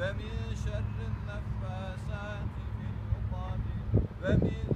ومن شر النفاسات في العقد ومن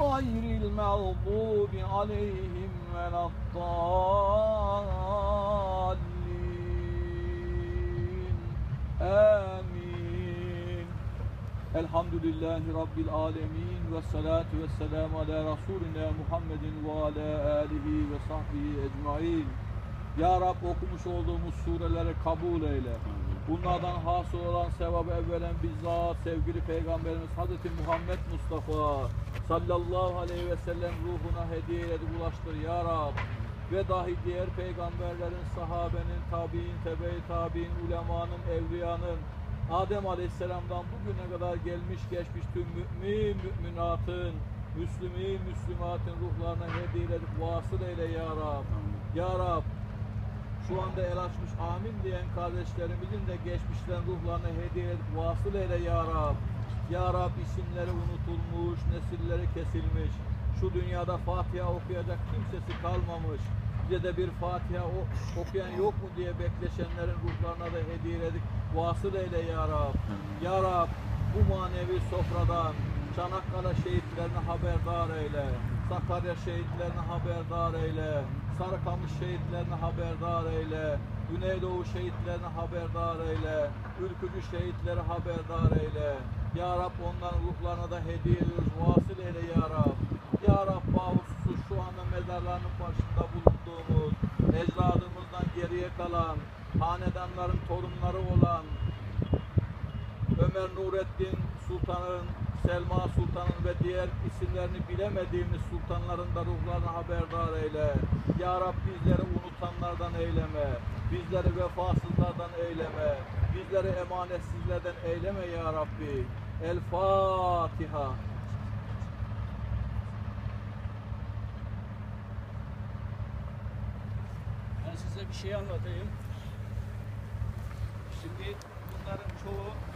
غير المغضوب عليهم ولا الضالين آمين الحمد لله رب العالمين والصلاة والسلام على رسولنا محمد وعلى آله ve sahbihi ecmain. Ya Rab okumuş olduğumuz sureleri kabul eyle. Bunlardan hasıl olan sevabı evvelen bizzat sevgili Peygamberimiz Hazreti Muhammed Mustafa sallallahu aleyhi ve sellem ruhuna hediye edip ulaştır Ya Rab. Ve dahi diğer peygamberlerin, sahabenin, tabi'in, tebe-i tabi'in, ulemanın, evliyanın, Adem Aleyhisselam'dan bugüne kadar gelmiş geçmiş tüm mümin müminatın, Müslümi Müslümatın ruhlarına hediye edip vasıl eyle Ya Rab. Ya Rab şu anda el açmış amin diyen kardeşlerimizin de geçmişten ruhlarına hediye edip vasıl eyle Ya Rab. Ya Rab isimleri unutulmuş, nesilleri kesilmiş. Şu dünyada Fatiha okuyacak kimsesi kalmamış. Bize de bir Fatiha okuyan yok mu diye bekleşenlerin ruhlarına da hediye edip vasıl eyle Ya Rab. Ya Rab bu manevi sofradan Çanakkale şehitlerini haberdar eyle. Sakarya şehitlerini haberdar eyle. Sarıkamış şehitlerini haberdar eyle. Güneydoğu şehitlerini haberdar eyle. Ülkücü şehitleri haberdar eyle. Ya Rab onların ruhlarına da hediye ediyoruz. Vasıl eyle Ya Rab. Ya Rab bağımsız şu anda mezarlarının başında bulunduğumuz, ecdadımızdan geriye kalan, hanedanların torunları olan, Ömer Nurettin Sultan'ın, Selma Sultan'ın ve diğer isimlerini bilemediğimiz sultanların da ruhlarını haberdar eyle. Ya Rab bizleri unutanlardan eyleme. Bizleri vefasızlardan eyleme. Bizleri emanetsizlerden eyleme ya Rabbi. El Fatiha. Ben size bir şey anlatayım. Şimdi bunların çoğu